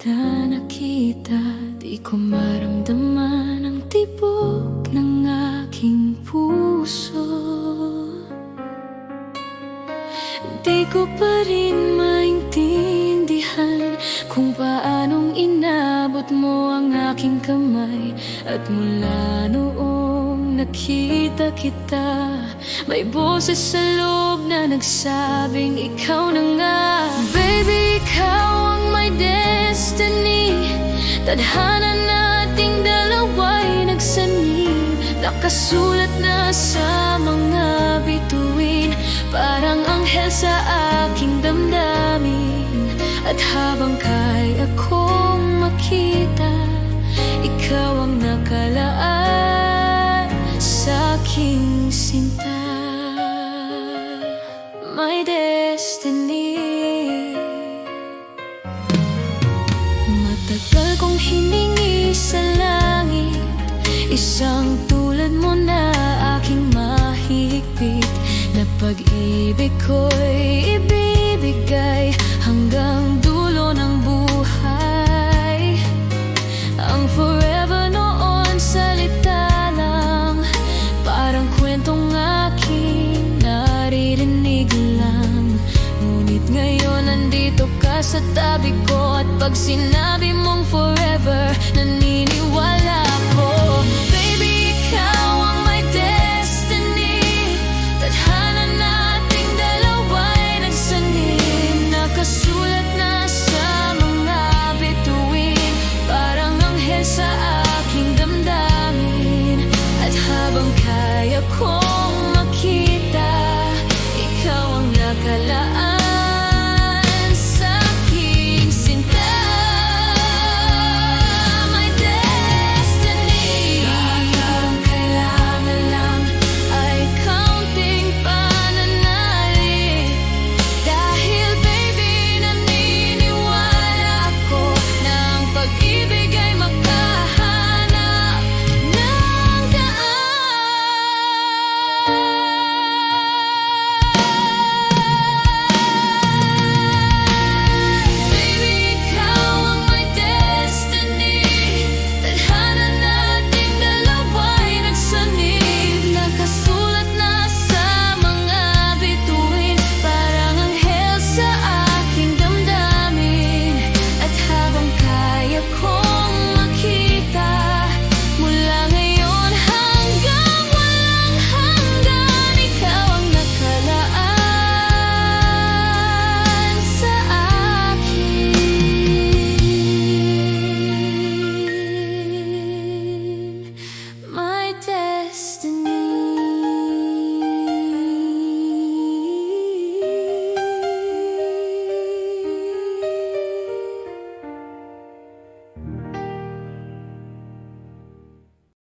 kita nakita Di ko maramdaman ang tibok ng aking puso. Di ko pa rin maintindihan Kung paanong inabot mo ang aking kamay. At mula noong nakita kita May boses sa loob na nagsabing ikaw na nga. Baby, ikaw destiny Tadhana nating dalawa'y nagsanib Nakasulat na sa mga bituin Parang anghel sa aking damdamin. At habang kaya kong makita Ikaw ang nakalaan sa aking sinta. My destiny Matagal kong hiningi sa langit. Isang tulad mo na aking mahigpit. Na pag-ibig ko'y ibibigay Hanggang dulo ng buhay. Ang forever noon salita lang. Parang kwentong aking naririnig lang. Ngunit ngayon nandito ka sa tabi ko At pag sinabi mong forever Naniniwala